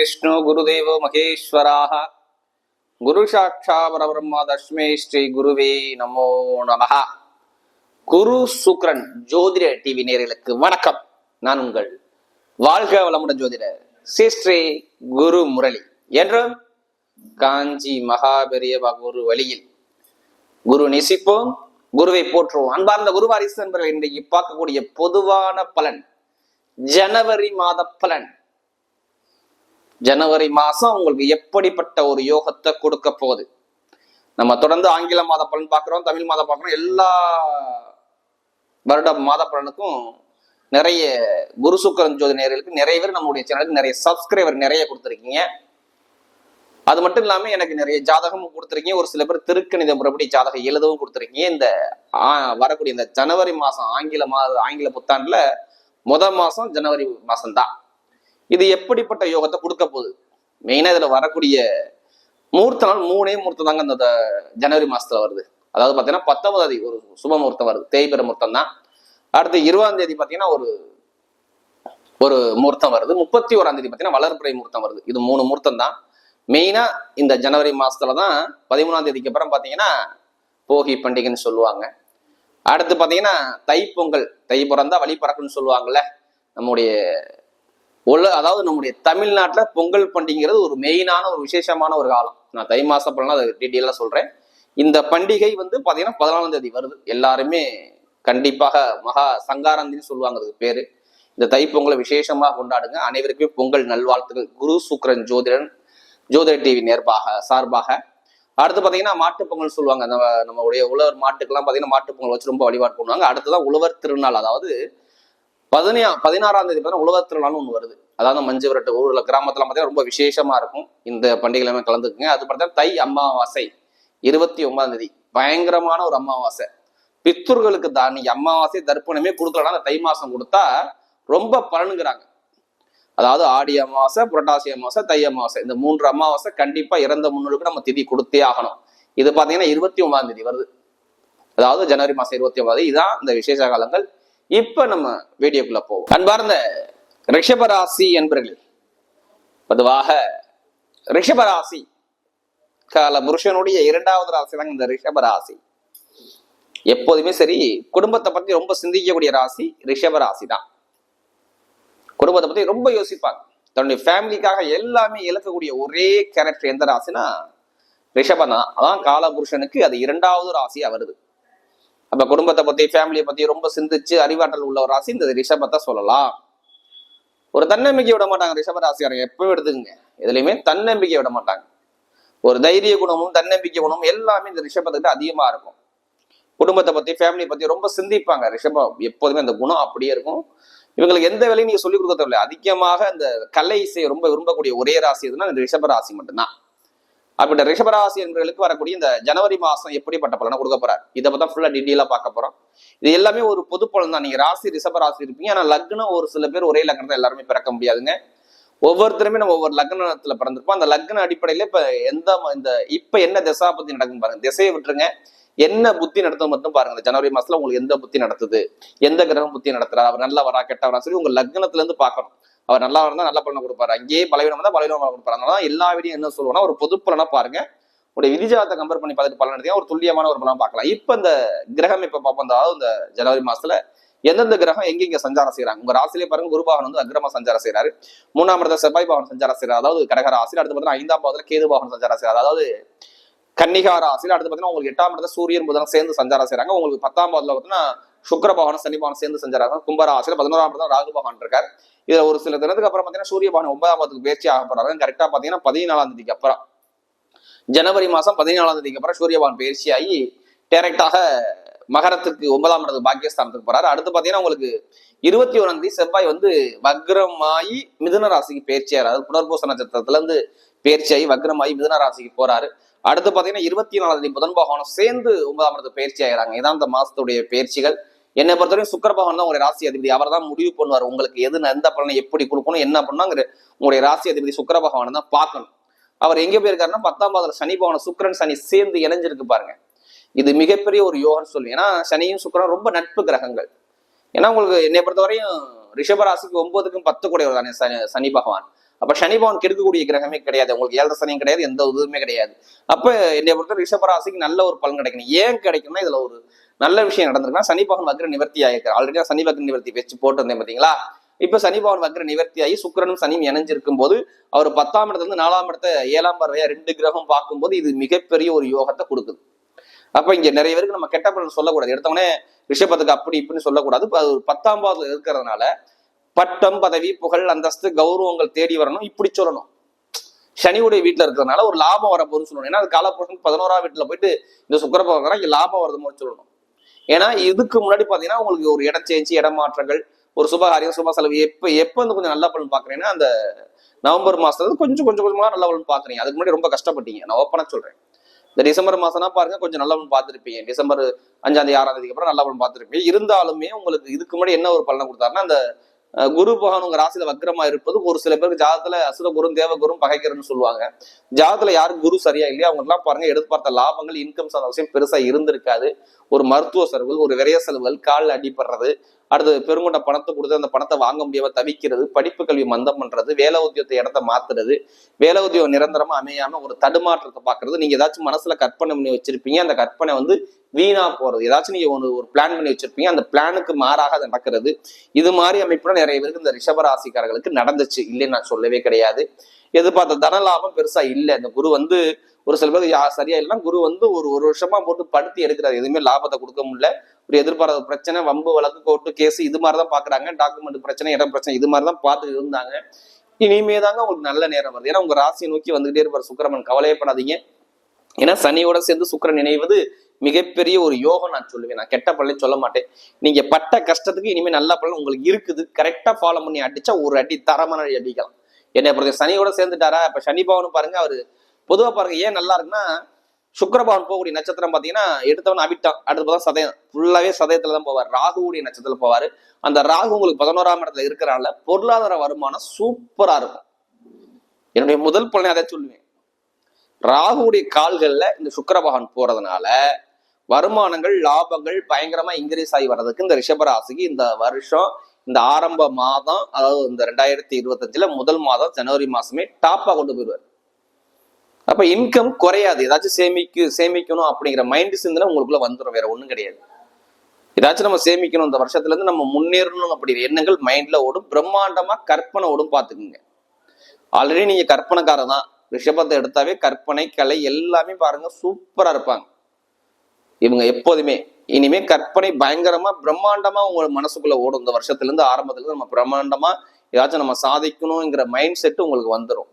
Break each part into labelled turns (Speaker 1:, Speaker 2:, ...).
Speaker 1: விஷ்ணு குருதேவோ மகேஸ்வராக குரு சாட்சா பரபிரம்மா தஷ்மே ஸ்ரீ குருவே நமோ நமஹ குரு சுக்ரன் ஜோதிட டிவி நேயர்களுக்கு வணக்கம். நான் உங்கள் வாழ்க வளமுடன் ஜோதிடர் ஸ்ரீ குரு முரளி. என்றும் காஞ்சி மகாபெரிய குரு வழியில் குரு நேசிப்போம் குருவை போற்றுவோம் அன்பார்ந்த குரு வாரிசு இன்றைக்கு பார்க்கக்கூடிய பொதுவான பலன் ஜனவரி மாத பலன். ஜனவரி மாசம் உங்களுக்கு எப்படிப்பட்ட ஒரு யோகத்தை கொடுக்க போகுது? நம்ம தொடர்ந்து ஆங்கில மாத பலன் பார்க்குறோம் தமிழ் மாத பார்க்குறோம் எல்லா வருட மாத பலனுக்கும் நிறைய குரு சுக்கரன் ஜோதி நேர்களுக்கு நிறைய பேர் நம்மளுடைய சேனலுக்கு நிறைய சப்ஸ்கிரைபர் நிறைய கொடுத்துருக்கீங்க. அது மட்டும் இல்லாமல் எனக்கு நிறைய ஜாதகமும் கொடுத்துருக்கீங்க. ஒரு சில பேர் திருக்கணித முறைப்படி ஜாதகம் எழுதவும் கொடுத்துருக்கீங்க. இந்த வரக்கூடிய இந்த ஜனவரி மாதம் ஆங்கில மாத ஆங்கில புத்தாண்டில் முத மாதம் ஜனவரி மாதம்தான் இது எப்படிப்பட்ட யோகத்தை கொடுக்க போகுது? மெயினா இதுல வரக்கூடிய மூர்த்த நாள் மூணே மூர்த்தம் தாங்க இந்த ஜனவரி மாசத்துல வருது. அதாவது பார்த்தீங்கன்னா பத்தொன்பதாம் தேதி ஒரு சுப முகூர்த்தம் வருது. தேய்பிர முகூர்த்தம் தான். அடுத்து இருபதாம் தேதி பார்த்தீங்கன்னா ஒரு ஒரு முகூர்த்தம் வருது. முப்பத்தி ஓராம் தேதி பார்த்தீங்கன்னா வளர்ப்புறை முகூர்த்தம் வருது. இது மூணு முகூர்த்தம் தான். மெயினா இந்த ஜனவரி மாசத்துல தான் பதிமூணாம் தேதிக்கு அப்புறம் பார்த்தீங்கன்னா போகி பண்டிகைன்னு சொல்லுவாங்க. அடுத்து பார்த்தீங்கன்னா தைப்பொங்கல் தை பிறந்தா வழி பறக்குன்னு சொல்லுவாங்கல்ல நம்முடைய உல அதாவது நம்முடைய தமிழ்நாட்டில் பொங்கல் பண்டிகைங்கிறது ஒரு மெயினான ஒரு விசேஷமான ஒரு காலம். நான் தை மாசம் பலனா அதை டீட்டெயிலாக சொல்கிறேன் இந்த பண்டிகை வந்து பார்த்தீங்கன்னா பதினாலாம் தேதி வருது. எல்லாருமே கண்டிப்பாக மகா சங்காரந்தின்னு சொல்லுவாங்க அதுக்கு பேர். இந்த தைப்பொங்கலை விசேஷமாக கொண்டாடுங்க. அனைவருக்குமே பொங்கல் நல்வாழ்த்துக்கள். குரு சுக்ரன் ஜோதிடன் ஜோதிட டிவி நேர்பாக சார்பாக. அடுத்து பார்த்தீங்கன்னா மாட்டுப் பொங்கல் சொல்லுவாங்க. நம்ம நம்மளுடைய உழவர் மாட்டுக்கெல்லாம் பார்த்தீங்கன்னா மாட்டுப் பொங்கல் வச்சு ரொம்ப வழிபாடு பண்ணுவாங்க. அடுத்ததான் உழவர் திருநாள். அதாவது பதினா பதினாறாம் தேதி பார்த்தீங்கன்னா உழவர் திருநாள்னு ஒன்று வருது. அதாவது மஞ்சு விரட்டு ஊர்ல கிராமத்தில் பார்த்தீங்கன்னா ரொம்ப விசேஷமா இருக்கும். இந்த பண்டிகையிலுமே கலந்துக்குங்க. அது பார்த்தா தை அமாவாசை இருபத்தி ஒன்பதாம் தேதி. பயங்கரமான ஒரு அமாவாசை. பித்தூர்களுக்கு தான் நீ அமாவாசை தர்ப்பணமே கொடுக்கலன்னா அந்த தை மாசம் கொடுத்தா ரொம்ப பலனுங்கிறாங்க. அதாவது ஆடி அமாவாசை புரட்டாசி அமாவாசை தை அமாவாசை. இந்த மூன்று அமாவாசை கண்டிப்பா இறந்த முன்னோருக்கு நம்ம திதி கொடுத்தே ஆகணும். இது பாத்தீங்கன்னா இருபத்தி ஒன்பதாம் தேதி வருது. அதாவது ஜனவரி மாசம் இருபத்தி ஒன்பது இதுதான் இந்த விசேஷ காலங்கள். இப்ப நம்ம வீடியோக்குள்ள போவோம். அன்பார்ந்த ரிஷபராசி என்பர்கள் பொதுவாக ரிஷபராசி கால புருஷனுடைய இரண்டாவது ராசி தான் இந்த ரிஷபராசி. எப்போதுமே சரி குடும்பத்தை பத்தி ரொம்ப சிந்திக்கக்கூடிய ராசி ரிஷபராசி தான். குடும்பத்தை பத்தி ரொம்ப யோசிப்பாங்க. தன்னுடைய ஃபேமிலிக்காக எல்லாமே இழக்கக்கூடிய ஒரே கேரக்டர் எந்த ராசினா ரிஷபம் தான். அதான் காலபுருஷனுக்கு அது இரண்டாவது ராசியா வருது. அப்ப குடும்பத்தை பத்தி ஃபேமிலியை பத்தி ரொம்ப சிந்திச்சு அறிவாற்றல் உள்ள ஒரு ராசி இந்த ரிஷபத்தை சொல்லலாம். ஒரு தன்னம்பிக்கை விட மாட்டாங்க ரிஷப ராசிக்காரங்க எப்பவும் எடுத்துக்கங்க? எதுலையுமே தன்னம்பிக்கை விட மாட்டாங்க. ஒரு தைரிய குணமும் தன்னம்பிக்கை குணமும் எல்லாமே இந்த ரிஷபத்துக்கிட்ட அதிகமா இருக்கும். குடும்பத்தை பத்தி ஃபேமிலியை பத்தி ரொம்ப சிந்திப்பாங்க. ரிஷபம் எப்போதுமே அந்த குணம் அப்படியே இருக்கும். இவங்களுக்கு எந்த வேலையும் நீங்க சொல்லிக் கொடுக்க தேவையில்லை. அதிகமாக அந்த கலை இசையை ரொம்ப விரும்பக்கூடிய ஒரே ராசி எதுனா இந்த ரிஷப ராசி மட்டும்தான். அப்படி ரிஷபராசி என்பவர்களுக்கு வரக்கூடிய இந்த ஜனவரி மாசம் எப்படிப்பட்ட பலனை கொடுக்க போறாரு? இதை பத்தி ஃபுல்லா டீட்டெயிலா பார்க்க போறோம். இது எல்லாமே ஒரு பொது பலன் தான். நீங்க ராசி ரிஷபராசி இருப்பீங்க. ஆனா லக்னம் ஒரு சில பேர் ஒரே லக்னத்தை எல்லாருமே பிறக்க முடியாதுங்க. ஒவ்வொருத்தருமே நம்ம ஒவ்வொரு லக்னத்துல பிறந்திருப்போம். அந்த லக்ன அடிப்படையில இப்ப எந்த இந்த இப்ப என்ன திசா பத்தி நடக்கும் பாருங்க. திசையை விட்டுருங்க. என்ன புத்தி நடத்தும் மட்டும் பாருங்க. இந்த ஜனவரி மாசத்துல உங்களுக்கு எந்த புத்தி நடத்துது? எந்த கிரகம் புத்தி நடத்துறா? அவர் நல்லவரா கெட்டவரா? சொல்லி உங்க லக்னத்துல இருந்து பாக்கணும் அவர் நல்லா இருந்தால் நல்ல பலனை கொடுப்பாரு. அங்கேயே பலவீனம் தான் பலவீனமா கொடுப்பாரு. அதனால எல்லா வீடியும் என்ன சொல்லுவோம்னா ஒரு பொது பலனா பாருங்க. உடைய விதிஜாத்தை கம்பேர் பண்ணி பார்த்துட்டு பலன் எடுத்தீங்கன்னா ஒரு துல்லியமான ஒரு பலன் பார்க்கலாம். இப்போ இந்த கிரகம் இப்போ பார்ப்போம். அதாவது இந்த ஜனவரி மாசத்துல எந்தெந்த கிரகம் எங்கெங்க சஞ்சாரம் செய்யறாங்க உங்க ராசிலே பாருங்க குருபாகன் வந்து அக்ரமா சஞ்சாரம் செய்யறாரு மூணாம் இடத்துல செவ்வாய் பகவான் சஞ்சாரம் செய்யறாரு அதாவது கடக ராசியில் அடுத்து பார்த்தீங்கன்னா ஐந்தாம் பாவத்துல கேது பகவான் சஞ்சாரம் செய்யறாரு அதாவது கன்னிகா ராசியில் அடுத்து பார்த்தீங்கன்னா உங்களுக்கு எட்டாம் இடத்துல சூரியன் புதன் சேர்ந்து சஞ்சாரம் செய்யறாங்க உங்களுக்கு பத்தாம் பாவத்துல பார்த்தீங்கன்னா சுக்கிர பகவான் சனி சேர்ந்து சஞ்சாரம் கும்பராசியில் பதினோராம் தான் ராகு பகவான் இருக்கார். இதுல ஒரு சில தினத்துக்கு அப்புறம் பார்த்தீங்கன்னா சூரிய பகவான் ஒன்பதாம் பத்துக்கு பேச்சு ஆக போறாரு. கரெக்டா பார்த்தீங்கன்னா பதினாலாம் தேதிக்கு அப்புறம். ஜனவரி மாசம் பதினாலாம் தேதிக்கு அப்புறம் சூரிய பகவான் பயிற்சி ஆகி டைரக்டாக மகரத்துக்கு ஒன்பதாம் இடத்துக்கு பாக்கியஸ்தானத்துக்கு போறாரு. அடுத்து பாத்தீங்கன்னா உங்களுக்கு இருபத்தி ஒன்றாம் தேதி செவ்வாய் வந்து வக்ரமாயி மிதுன ராசிக்கு பயிற்சியாரு அதாவது புனர்பூச நட்சத்திரத்துல இருந்து பயிற்சியாகி வக்ரமாயி மிதுன ராசிக்கு போறாரு. அடுத்து பாத்தீங்கன்னா இருபத்தி நாலாம் தேதி புதன் பகவானும் சேர்ந்து ஒன்பதாம் இடத்துக்கு பயிற்சி ஆகிறாங்க இதான் இந்த மாசத்துடைய பயிற்சிகள் என்னை பொறுத்தவரைக்கும் சுக்கர பகவான் தான் உங்களுடைய ராசி அதிபதி. அவர் தான் முடிவு பண்ணுவார். உங்களுக்கு எது எந்த பலனை எப்படி கொடுக்கணும் என்ன பண்ணாங்கிற உங்களுடைய ராசி அதிபதி சுக்கர பகவான் தான் பார்க்கணும். அவர் எங்க போயிருக்காருன்னா பத்தாம் பாதத்துல சனி பகவான் சுக்கரன் சனி சேர்ந்து இணைஞ்சிருக்கு பாருங்க. இது மிகப்பெரிய ஒரு யோகம்னு சொல்லுவேன் ஏன்னா சனியும் சுக்கரன் ரொம்ப நட்பு கிரகங்கள். ஏன்னா உங்களுக்கு என்னை பொறுத்தவரையும் ரிஷபராசிக்கு ஒன்பதுக்கும் பத்து கூடையவர் தானே சனி சனி பகவான். அப்ப சனி பகவான் கெடுக்கக்கூடிய கிரகமே கிடையாது. உங்களுக்கு ஏழரை சனியும் கிடையாது எந்த இதுவுமே கிடையாது. அப்ப என்னை பொறுத்த ரிஷபராசிக்கு நல்ல ஒரு பலன் கிடைக்கணும். ஏன் கிடைக்கும்னா இதுல ஒரு நல்ல விஷயம் நடந்திருக்குன்னா சனி பகவான் வக்ர நிவர்த்தி ஆயிருக்கு ஆல்ரெடி சனி வக்ர நிவர்த்தி வச்சு போட்டு வந்தேன் பார்த்தீங்களா இப்ப சனி பகவான் வக்ர நிவர்த்தி ஆகி சுக்கிரனும் சனியும் இணைஞ்சிருக்கும் போது அவர் பத்தாம் இடத்துல இருந்து நாலாம் இடத்த ஏழாம் பறவையா ரெண்டு கிரகம் பார்க்கும்போது இது மிகப்பெரிய ஒரு யோகத்தை கொடுக்குது. அப்ப இங்க நிறைய பேருக்கு நம்ம கெட்ட பலன் சொல்லக்கூடாது. எடுத்தவொடனே ரிஷபத்துக்கு அப்படி இப்படின்னு சொல்லக்கூடாது. அது ஒரு பத்தாம் பாவத்துல இருக்கிறதுனால பட்டம் பதவி புகழ் அந்தஸ்து கௌரவங்கள் தேடி வரணும். இப்படி சொல்லணும். சனியுடைய வீட்டுல இருக்கிறதுனால ஒரு லாபம் வரப்போகுதுன்னு சொல்லணும். ஏன்னா அது காலப்போஷன் பதினோராம் வீட்டுல போயிட்டு இந்த சுக்கர பகவான் இங்க லாபம் வருது சொல்லணும். ஏன்னா இதுக்கு முன்னாடி பாத்தீங்கன்னா உங்களுக்கு ஒரு இடம் சேஞ்சி இடமாற்றங்கள் ஒரு சுபகாரியம் சுப செலவு எப்ப எப்ப வந்து கொஞ்சம் நல்ல பலன் பாக்குறீங்கன்னா அந்த நவம்பர் மாசத்துல கொஞ்சம் கொஞ்சம் கொஞ்சமா நல்ல பலன் பாக்குறீங்க. அதுக்கு முன்னாடி ரொம்ப கஷ்டப்பட்டீங்க. நான் ஓப்பனா சொல்றேன். இந்த டிசம்பர் மாசம்னா பாருங்க கொஞ்சம் நல்ல பலன் பார்த்துருப்பீங்க டிசம்பர் அஞ்சாம் தேதி ஆறாம் தேதிக்கு அப்புறம் நல்ல பலன் பார்த்துருப்பீங்க இருந்தாலுமே உங்களுக்கு இதுக்கு முன்னாடி என்ன ஒரு பலனை கொடுத்தாருன்னா அந்த குரு பகவான் உங்க ராசியில வக்கிரமா இருப்பது ஒரு சில பேருக்கு ஜாதத்துல அசுர குரும் தேவ குரும் பகைக்கிறன்னு சொல்லுவாங்க. ஜாதத்துல யாருக்கு குரு சரியா இல்லையா? அவங்க எல்லாம் பாருங்க எடுத்து பார்த்த லாபங்கள் இன்கம் சார்ந்த விஷயம் பெருசா இருந்திருக்காது. ஒரு மருத்துவ செலவுகள் ஒரு விரைய செலவுகள் காலில் அடிபடுறது அடுத்து பெருங்கொண்ட பணத்தை கொடுத்து அந்த பணத்தை வாங்க முடியாம தவிக்கிறது படிப்பு கல்வி மந்தம் பண்றது வேலை உத்தியோகத்தை இடத்த மாத்துறது வேலை உத்தியோகம் நிரந்தரமா அமையாம ஒரு தடுமாற்றத்தை பாக்குறது நீங்க ஏதாச்சும் மனசுல கற்பனை பண்ணி வச்சிருப்பீங்க அந்த கற்பனை வந்து வீணா போறது. ஏதாச்சும் நீங்க ஒரு ஒரு பிளான் பண்ணி வச்சிருப்பீங்க அந்த பிளானுக்கு மாறாக அது நடக்கிறது. இது மாதிரி அமைப்புல நிறைய பேருக்கு இந்த ரிஷபராசிக்காரர்களுக்கு நடந்துச்சு. இல்லைன்னு நான் சொல்லவே கிடையாது. எதிர்பார்த்த தன லாபம் பெருசா இல்லை. இந்த குரு வந்து ஒரு சில பேர் யா- சரியா இல்லைன்னா குரு வந்து ஒரு ஒரு வருஷமா போட்டு படுத்தி எடுக்கிறாரு. எதுவுமே லாபத்தை கொடுக்க முடியல. ஒரு எதிர்பாராத பிரச்சனை வம்பு வழக்கு கோர்ட்டு கேஸ் இது மாதிரி தான் பாக்குறாங்க. டாக்குமெண்ட் பிரச்சனை இடம் பிரச்சனை இது மாதிரி தான் பார்த்து இருந்தாங்க. இனிமே தாங்க உங்களுக்கு நல்ல நேரம் வருது. ஏன்னா உங்க ராசியை நோக்கி வந்துகிட்டே இருப்பார் சுக்கிரமன். கவலையப்படாதீங்க ஏன்னா சனியோட சேர்ந்து சுக்கிரன் இணைவது மிகப்பெரிய ஒரு யோகம் நான் சொல்லுவேன். நான் கெட்ட பலன் சொல்ல மாட்டேன். நீங்க பட்ட கஷ்டத்துக்கு இனிமே நல்ல பலன் உங்களுக்கு இருக்குது. கரெக்டா ஃபாலோ பண்ணி அடிச்சா ஒரு அடி தரமான அடி அடிக்கலாம். என்ன பொறுத்த சனியோட சேர்ந்துட்டாரா? இப்ப சனி பவனும் பாருங்க அவரு பொதுவாக பாருங்க ஏன் நல்லா இருக்குன்னா சுக்கரபவன் போகக்கூடிய நட்சத்திரம் பார்த்தீங்கன்னா எடுத்தவன் அவிட்டான் அடுத்து தான் சதயம். ஃபுல்லாவே சதயத்துல தான் போவார். ராகுவுடைய நட்சத்திரத்தில் போவார். அந்த ராகு உங்களுக்கு பதினோராம் இடத்துல இருக்கிறனால பொருளாதார வருமானம் சூப்பரா இருக்கும். என்னுடைய முதல் பலனை அதை சொல்லுவேன். ராகுவுடைய கால்களில் இந்த சுக்கிர போகிறதுனால போறதுனால வருமானங்கள் லாபங்கள் பயங்கரமா இன்க்ரீஸ் ஆகி வர்றதுக்கு இந்த ரிஷபராசிக்கு இந்த வருஷம் இந்த ஆரம்ப மாதம் அதாவது இந்த ரெண்டாயிரத்தி இருபத்தஞ்சுல முதல் மாதம் ஜனவரி மாசமே டாப்பா கொண்டு போயிடுவார். அப்ப இன்கம் குறையாது. ஏதாச்சும் சேமிக்கு சேமிக்கணும் அப்படிங்கிற மைண்ட் சிந்தனை உங்களுக்குள்ள வந்துடும் வேற ஒண்ணும் கிடையாது. ஏதாச்சும் நம்ம சேமிக்கணும். இந்த வருஷத்துல இருந்து நம்ம முன்னேறணும் அப்படிங்கிற எண்ணங்கள் மைண்ட்ல ஓடும். பிரம்மாண்டமா கற்பனை ஓடும் பாத்துக்குங்க ஆல்ரெடி நீங்க கற்பனைக்காரர் தான் ரிஷபத்தை எடுத்தாவே கற்பனை கலை எல்லாமே பாருங்க. சூப்பரா இருப்பாங்க. இவங்க எப்போதுமே. இனிமே கற்பனை பயங்கரமா பிரம்மாண்டமா உங்க மனசுக்குள்ள ஓடும். இந்த வருஷத்துல இருந்து ஆரம்பத்துல இருந்து நம்ம பிரம்மாண்டமா ஏதாச்சும் நம்ம சாதிக்கணுங்கிற மைண்ட் செட் உங்களுக்கு வந்துடும்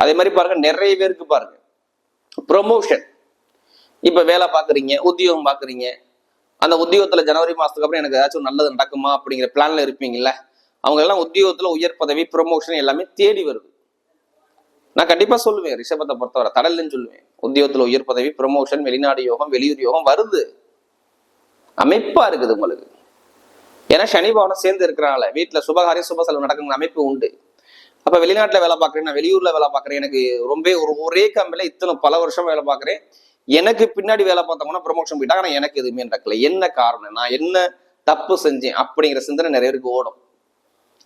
Speaker 1: அதே மாதிரி பாருங்க நிறைய பேருக்கு பாருங்க. ப்ரொமோஷன் இப்ப வேலை பாக்குறீங்க உத்தியோகம் பாக்குறீங்க. அந்த உத்தியோகத்துல ஜனவரி மாசத்துக்கு அப்புறம் எனக்கு ஏதாச்சும் நல்லது நடக்குமா அப்படிங்கிற பிளான்ல இருப்பீங்கல்ல அவங்க எல்லாம் உத்தியோகத்துல உயர் பதவி ப்ரொமோஷன் எல்லாமே தேடி வருது. நான் கண்டிப்பா சொல்லுவேன் ரிஷபத்தை பொறுத்தவரை தடல்னு சொல்லுவேன். உத்தியோகத்துல உயர் பதவி ப்ரொமோஷன் வெளிநாடு யோகம் வெளியூர் யோகம் வருது. அமைப்பா இருக்குது உங்களுக்கு. ஏன்னா சனி பவனம் சேர்ந்து இருக்கிறனால வீட்டுல சுபகாரியம் சுப செலவு நடக்குங்கிற அமைப்பு உண்டு. அப்ப வெளிநாட்டுல வேலை பார்க்கறேன் நான் வெளியூர்ல வேலை பாக்குறேன் எனக்கு ரொம்ப ஒரு ஒரே கம்பெனில இத்தனை பல வருஷம் வேலை பாக்குறேன் எனக்கு பின்னாடி வேலை பார்த்தவங்கன்னா ப்ரொமோஷன் போயிட்டாங்க ஆனா எனக்கு எதுவுமே நடக்கல. என்ன காரணம்? நான் என்ன தப்பு செஞ்சேன்? அப்படிங்கிற சிந்தனை நிறைய பேருக்கு ஓடும்.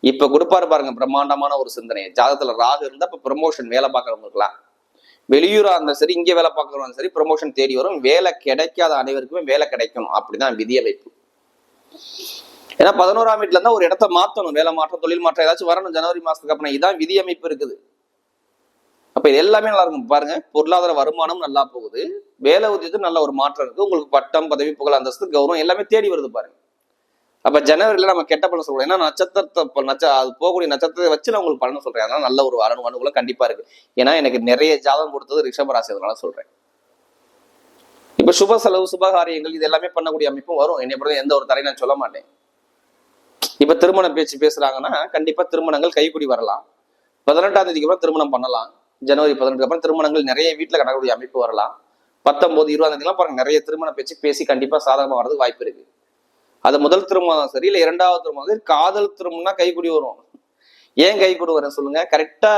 Speaker 1: இப்ப கொடுப்பாரு பாருங்க பிரம்மாண்டமான ஒரு சிந்தனை ஜாதத்துல ராகு இருந்தா இப்ப ப்ரமோஷன் வேலை பார்க்கறவங்களுக்குலாம் வெளியூரா இருந்தாலும் சரி இங்க வேலை பார்க்கறவங்க சரி ப்ரமோஷன் தேடி வரும். வேலை கிடைக்காத அனைவருக்குமே வேலை கிடைக்கணும். அப்படிதான் விதி அமைப்பு ஏன்னா பதினோராம் வீட்டுல இருந்தா ஒரு இடத்த மாத்தணும். வேலை மாற்றம் தொழில் மாற்றம் ஏதாச்சும் வரணும் ஜனவரி மாசத்துக்கு அப்புறம். இதான் விதி அமைப்பு இருக்குது. அப்ப இது எல்லாமே நல்லா இருக்கும். பாருங்க பொருளாதார வருமானம் நல்லா போகுது. வேலை உத்தியத்துக்கு நல்ல ஒரு மாற்றம் இருக்கு. உங்களுக்கு பட்டம் பதவி புகழ் அந்தஸ்து கௌரவம் எல்லாமே தேடி வருது பாருங்க. அப்ப ஜனவரியில நம்ம கெட்ட பலன் சொல்றோம். ஏன்னா நட்சத்திரத்தை நட்ச அது போகக்கூடிய நட்சத்திரத்தை வச்சு நான் உங்களுக்கு பலன் சொல்றேன். அதனால நல்ல ஒரு அனு அனுகூலம் கண்டிப்பா இருக்கு. ஏன்னா எனக்கு நிறைய ஜாதகம் கொடுத்தது ரிஷபராசி அதனால சொல்றேன். இப்ப சுப செலவு சுபகாரியங்கள் இது எல்லாமே பண்ணக்கூடிய அமைப்பும் வரும். என்னை பொறுத்த எந்த ஒரு தரையும் நான் சொல்ல மாட்டேன். இப்ப திருமண பேச்சு பேசுறாங்கன்னா கண்டிப்பா திருமணங்கள் கைக்குடி வரலாம். பதினெட்டாம் தேதிக்கு அப்புறம் திருமணம் பண்ணலாம். ஜனவரி பதினெட்டுக்கு அப்புறம் திருமணங்கள் நிறைய வீட்டுல நடக்கக்கூடிய அமைப்பு வரலாம். பத்தொன்பது இருபதாம் தேதிலாம் பாருங்க நிறைய திருமண பேச்சு பேசி கண்டிப்பா சாதகமா வர்றதுக்கு வாய்ப்பு இருக்கு. அது முதல் திருமணம் சரி இல்ல இரண்டாவது திருமணம் சரி காதல் திருமணம்னா கைக்குடி வரும். ஏன் கைக்குடி வரும் சொல்லுங்க. கரெக்டா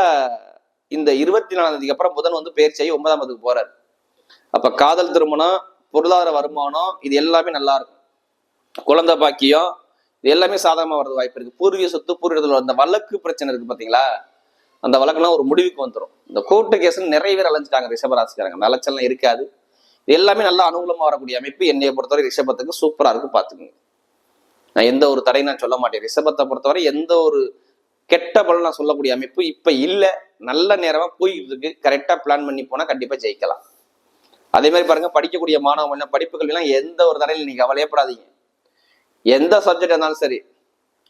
Speaker 1: இந்த இருபத்தி நாலாம் தேதிக்கு அப்புறம் புதன் வந்து பயிற்சியாகி ஒன்பதாம் தேதிக்கு போறாரு. அப்ப காதல் திருமணம் பொருளாதார வருமானம் இது எல்லாமே நல்லா இருக்கும். குழந்தை பாக்கியம் இது எல்லாமே சாதகமாக வர்றது வாய்ப்பு இருக்குது பூர்வீக சொத்து பூர்வீகத்தில் அந்த வழக்கு பிரச்சனை இருக்குது பார்த்தீங்களா அந்த வழக்கெல்லாம் ஒரு முடிவுக்கு வந்துடும் இந்த கோர்ட்டு கேஸ்ன்னு நிறைய பேர் அலைஞ்சிட்டாங்க ரிஷபராசிக்காரங்க. அந்த அலைச்சல்லாம் இருக்காது. இது எல்லாமே நல்லா அனுகூலமாக வரக்கூடிய அமைப்பு என்னையை பொறுத்தவரை ரிஷபத்துக்கு சூப்பராக இருக்கு பார்த்துக்குங்க நான் எந்த ஒரு தடையும் நான் சொல்ல மாட்டேன். ரிஷபத்தை பொறுத்தவரை எந்த ஒரு கெட்ட பலன் நான் சொல்லக்கூடிய அமைப்பு இப்போ இல்லை. நல்ல நேரமாக போயிட்டு இருக்கு கரெக்டாக பிளான் பண்ணி போனால் கண்டிப்பாக ஜெயிக்கலாம். அதே மாதிரி பாருங்க படிக்கக்கூடிய மாணவ படிப்புகள் எல்லாம் எந்த ஒரு தடையில் நீங்க கவலையப்படாதீங்க எந்த சப்ஜெக்ட் இருந்தாலும் சரி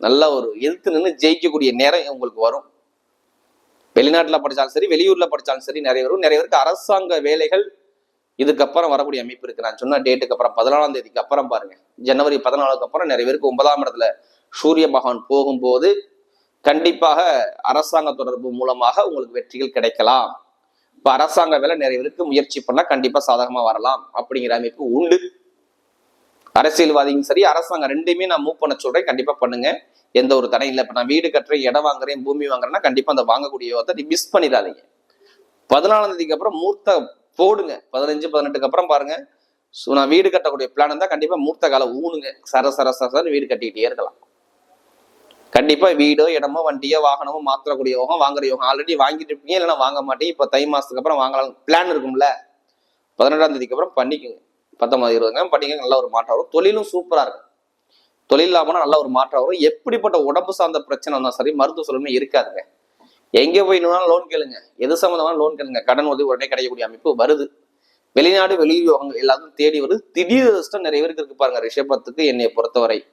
Speaker 1: நல்ல ஒரு எதிர்த்து நின்று ஜெயிக்கக்கூடிய நேரம் உங்களுக்கு வரும். வெளிநாட்டில் படித்தாலும் சரி வெளியூரில் படித்தாலும் சரி நிறைய வரும் நிறைய பேருக்கு அரசாங்க வேலைகள் இதுக்கப்புறம் வரக்கூடிய அமைப்பு இருக்கு. நான் சொன்ன டேட்டுக்கு அப்புறம் பதினாலாம் தேதிக்கு அப்புறம் பாருங்க. ஜனவரி பதினாலுக்கு அப்புறம் நிறைய பேருக்கு ஒன்பதாம் இடத்துல சூரிய பகவான் போகும்போது கண்டிப்பாக அரசாங்க தொடர்பு மூலமாக உங்களுக்கு வெற்றிகள் கிடைக்கலாம். இப்போ அரசாங்க வேலை நிறைய பேருக்கு முயற்சி பண்ணால் கண்டிப்பாக சாதகமாக வரலாம் அப்படிங்கிற அமைப்பு உண்டு. அரசியல்வாதியும் சரி அரசாங்கம் ரெண்டுமே நான் மூவ் பண்ண சொல்றேன். கண்டிப்பா பண்ணுங்க. எந்த ஒரு தடையும் இல்லை. இப்போ நான் வீடு கட்டுறேன் இடம் வாங்குறேன் பூமி வாங்குறேன்னா கண்டிப்பா அந்த வாங்கக்கூடிய யோகத்தை மிஸ் பண்ணிடாதீங்க. பதினாலாம் தேதிக்கு அப்புறம் மூர்த்த போடுங்க. பதினஞ்சு பதினெட்டுக்கு அப்புறம் பாருங்க. ஸோ நான் வீடு கட்டக்கூடிய பிளான் இருந்தால் கண்டிப்பா மூர்த்த காலம் ஊனுங்க. சர சர சரன்னு வீடு கட்டிக்கிட்டே இருக்கலாம். கண்டிப்பா வீடோ இடமோ வண்டியோ வாகனமோ மாற்றக்கூடிய யோகம் வாங்குற யோகம். ஆல்ரெடி வாங்கிட்டு இருப்பீங்க இல்லைன்னா வாங்க மாட்டீங்க. இப்போ தை மாசத்துக்கு அப்புறம் வாங்கலாம். பிளான் இருக்கும்ல. பதினெட்டாம் தேதிக்கு அப்புறம் பண்ணிக்கோங்க. பத்தொன்பது இருபதுங்க பண்ணிக்க நல்ல ஒரு மாற்றம் வரும். தொழிலும் சூப்பராக இருக்கும். தொழில் இல்லாமல் நல்ல ஒரு மாற்றம் வரும். எப்படிப்பட்ட உடம்பு சார்ந்த பிரச்சனை வந்தாலும் சரி மருத்துவ செலவுமே இருக்காதுங்க. எங்கே போய் இன்னும் லோன் கேளுங்க. எது சம்மந்தமான லோன் கேளுங்க. கடன் உதவி உடனே கிடைக்கக்கூடிய அமைப்பு வருது. வெளிநாடு வெளியூர் யோகங்கள் எல்லாத்தையும் தேடி வருது. திடீர் அதிர்ஷ்டம் நிறைய பேருக்கு இருக்கு பாருங்க. ரிஷபத்துக்கு என்னை பொறுத்தவரை.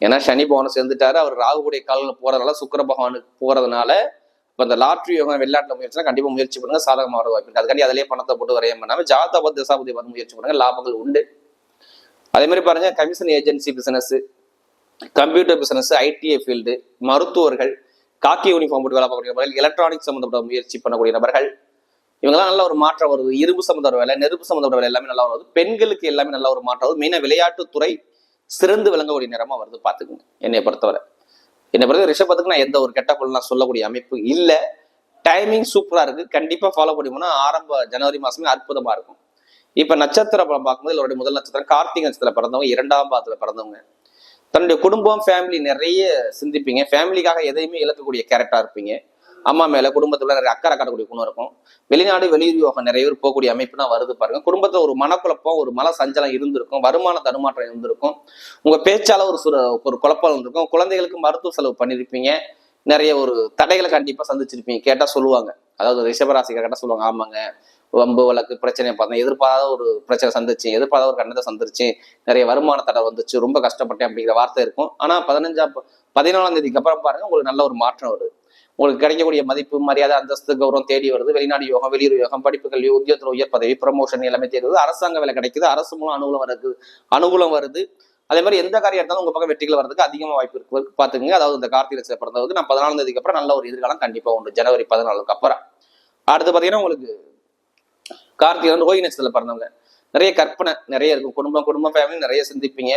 Speaker 1: ஏன்னா சனி பகவானை சேர்ந்துட்டாரு. அவர் ராகுடைய காலில் போறதுனால சுக்கர பகவானுக்கு போறதுனால இப்போ இந்த லாட்ரி யோகம் வெளிநாட்டில் முயற்சினா கண்டிப்பாக முயற்சி பண்ணுங்க சாதகமாக வர வாய்ப்பு அதுக்காண்டி அதிலே பணத்தை போட்டு வரையம் பண்ணாமல் ஜாதபத் தசாபதி பார்த்து முயற்சி பண்ணுங்க லாபங்கள் உண்டு. அதே மாதிரி பாருங்க commission agency business computer business ITI field மருத்துவர்கள் காக்கி யூனிஃபார்ம் போட்டு வேலை பார்க்கக்கூடிய நபர்கள் எலக்ட்ரானிக் சம்மந்தப்பட்ட முயற்சி பண்ணக்கூடிய நபர்கள். இவங்கெல்லாம் நல்ல ஒரு மாற்றம் வருது. இரும்பு சம்மந்தப்பட்ட வேலை நெருப்பு சம்மந்தப்பட்ட வேலை எல்லாமே நல்லா வருது. பெண்களுக்கு எல்லாமே நல்ல ஒரு மாற்றம் வருது. மெயினாக விளையாட்டுத்துறை சிறந்து விளங்கக்கூடிய நேரமாக வருது பார்த்துக்குங்க. என்னை பொறுத்தவரை. என்னை பிறகு ரிஷபத்துக்கு நான் எந்த ஒரு கெட்ட பொருள் நான் சொல்லக்கூடிய அமைப்பு இல்லை. டைமிங் சூப்பராக இருக்குது கண்டிப்பாக ஃபாலோ பண்ணி ஆரம்ப ஜனவரி மாதமே அற்புதமாக இருக்கும். இப்போ நட்சத்திர படம் பார்க்கும்போது இவருடைய முதல் நட்சத்திரம் கார்த்திகை நட்சத்திரம் பிறந்தவங்க இரண்டாம் பாதத்தில் பிறந்தவங்க. தன்னுடைய குடும்பம் ஃபேமிலி நிறைய சிந்திப்பீங்க. ஃபேமிலிக்காக எதையுமே இழக்கக்கூடிய கேரக்டா இருப்பீங்க. அம்மா மேல குடும்பத்துல நிறைய அக்கறை காட்டக்கூடிய குணம் இருக்கும். வெளிநாடு வெளியூர் யோகம் நிறைய பேர் போகக்கூடிய அமைப்பு தான் வருது பாருங்க. குடும்பத்துல ஒரு மனக்குழப்பம் ஒரு மன சஞ்சலம் இருந்திருக்கும். வருமான தடுமாற்றம் இருந்திருக்கும். உங்க பேச்சால ஒரு ஒரு குழப்பம் இருந்திருக்கும். குழந்தைகளுக்கு மருத்துவ செலவு பண்ணிருப்பீங்க. நிறைய ஒரு தடைகளை கண்டிப்பா சந்திச்சிருப்பீங்க. கேட்டா சொல்லுவாங்க. அதாவது ரிஷபராசிக்கார கேட்டா சொல்லுவாங்க ஆமாங்க. வம்பு வழக்கு பிரச்சனையை பார்த்தேன். எதிர்பாராத ஒரு பிரச்சனை சந்திச்சு எதிர்பாராத ஒரு கண்ணத்தை சந்திச்சு நிறைய வருமான தடை வந்துச்சு. ரொம்ப கஷ்டப்பட்டேன். அப்படிங்கிற வார்த்தை இருக்கும். ஆனா பதினஞ்சாம் பதினாலாம் தேதிக்கு அப்புறம் பாருங்க உங்களுக்கு நல்ல ஒரு மாற்றம் வருது. உங்களுக்கு கிடைக்கக்கூடிய மதிப்பு மரியாதை அந்தஸ்து கௌரவம் தேடி வருது. வெளிநாடு யோகம் வெளியூர் யோகம் படிப்பு கல்வி உத்தியோகத்தில் உயர் பதவி ப்ரமோஷன் எல்லாமே தேடி வருது. அரசாங்க வேலை கிடைக்குது. அரசு மூலம் அனுகூலம் வருது. அனுகூலம் வருது. அதே மாதிரி எந்த காரியம் இருந்தாலும் உங்க பக்கம் வெற்றிகள் வரதுக்கு அதிகமாக வாய்ப்பு இருக்கு. பாத்துக்கங்க அதாவது இந்த கார்த்திகை லட்சம் பிறந்தவருக்கு நான் பதினாலாம் தேதிக்கு அப்புறம் நல்ல ஒரு எதிர்காலம் கண்டிப்பா உண்டு. ஜனவரி பதினாலுக்கு அப்புறம். அடுத்து பாத்தீங்கன்னா உங்களுக்கு கார்த்திகை வந்து ரோஹி நட்சத்திரத்தில் பிறந்தவங்க. நிறைய கற்பனை நிறைய இருக்கும். குடும்பம் குடும்ப ஃபேமிலி நிறைய சிந்திப்பீங்க.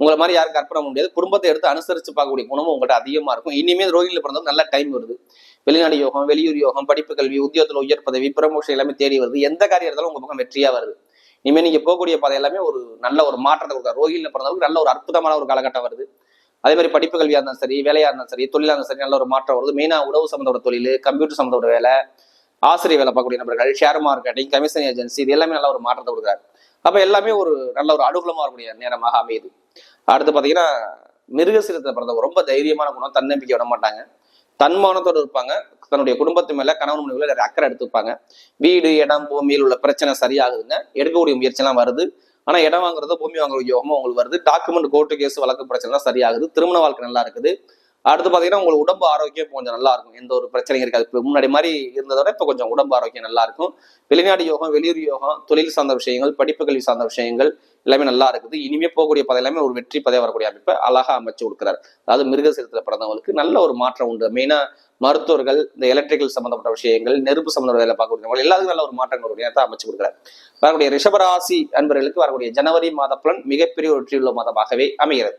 Speaker 1: உங்களை மாதிரி யாரும் கற்பனை முடியாது. குடும்பத்தை எடுத்து அனுசரிச்சு பார்க்கக்கூடிய குணமும் உங்கள்கிட்ட அதிகமா இருக்கும். இனிமேல் ரோஹிணியில் பிறந்தது நல்ல டைம் வருது. வெளிநாடு யோகம் வெளியூர் யோகம் படிப்பு கல்வி உத்தியோகத்தில் உயர் பதவி பிரமோஷன் எல்லாமே தேடி வருது. எந்த காரியம் இருந்தாலும் உங்க பக்கம் வெற்றியா வருது. இனிமேல் நீங்க போகக்கூடிய பாதை எல்லாமே ஒரு நல்ல ஒரு மாற்றத்தை கொடுக்குற ரோஹிணியில் பிறந்தவங்களுக்கு நல்ல ஒரு அற்புதமான ஒரு காலகட்டம் வருது. அதே மாதிரி படிப்பு கல்வியாக இருந்தாலும் சரி வேலையாக இருந்தாலும் சரி தொழிலாக இருந்தாலும் சரி நல்ல ஒரு மாற்றம் வருது. மெயினாக உணவு சம்மந்தோட தொழில் கம்ப்யூட்டர் சம்மந்தோட வேலை ஆசிரியர் வேலை பார்க்கக்கூடிய நபர்கள் ஷேர் மார்க்கெட்டிங் கமிஷன் ஏஜென்சி இது எல்லாமே நல்ல ஒரு மாற்றத்தை கொடுக்குறாரு. அப்போ எல்லாமே ஒரு நல்ல ஒரு அனுகூலமாக இருக்கக்கூடிய நேரமாக அமையுது. அடுத்து பார்த்தீங்கன்னா மிருகசீரத்தில் பிறந்தவங்க ரொம்ப தைரியமான குணம் தன்னம்பிக்கை விட மாட்டாங்க. தன்மானத்தோடு இருப்பாங்க. தன்னுடைய குடும்பத்து மேல கணவன் மனைவில நிறைய அக்கறை எடுத்துப்பாங்க. வீடு இடம் பூமியில் உள்ள பிரச்சனை சரியாகுதுங்க. எடுக்கக்கூடிய முயற்சியெல்லாம் வருது. ஆனா இடம் வாங்குறதோ பூமி வாங்குற யோகமும் உங்களுக்கு வருது. டாக்குமெண்ட் கோர்ட்டு கேஸ் வழக்கு பிரச்சனைலாம் சரியாகுது. திருமண வாழ்க்கை நல்லா இருக்குது. அடுத்து பார்த்தீங்கன்னா உங்களுக்கு உடம்பு ஆரோக்கியம் கொஞ்சம் நல்லா இருக்கும். எந்த ஒரு பிரச்சனையும் இருக்காது. இப்போ முன்னாடி மாதிரி இருந்ததோட இப்போ கொஞ்சம் உடம்பு ஆரோக்கியம் நல்லா இருக்கும். வெளிநாடு யோகம் வெளியூர் யோகம் தொழில் சார்ந்த விஷயங்கள் படிப்பு கல்வி சார்ந்த விஷயங்கள் எல்லாமே நல்லா இருக்குது. இனிமே போகக்கூடிய பதவி எல்லாமே ஒரு வெற்றி பதவி வரக்கூடிய அமைப்பை அழகா அமைச்சு கொடுக்குறாரு. அதாவது மிருகசீரத்தில் பிறந்தவங்களுக்கு நல்ல ஒரு மாற்றம் உண்டு. மெயினா மருத்துவர்கள் இந்த எலக்ட்ரிக்கல் சம்பந்தப்பட்ட விஷயங்கள் நெருப்பு சம்பந்தப்பட்ட வேலை பார்க்கக்கூடிய எல்லாத்துக்கும் நல்ல ஒரு மாற்றம் நேரத்தை அமைச்சு கொடுக்குறாரு. வரக்கூடிய ரிஷபராசி அன்பர்களுக்கு வரக்கூடிய ஜனவரி மாத பலன் மிகப்பெரிய வெற்றியுள்ள மாதமாகவே அமைகிறது.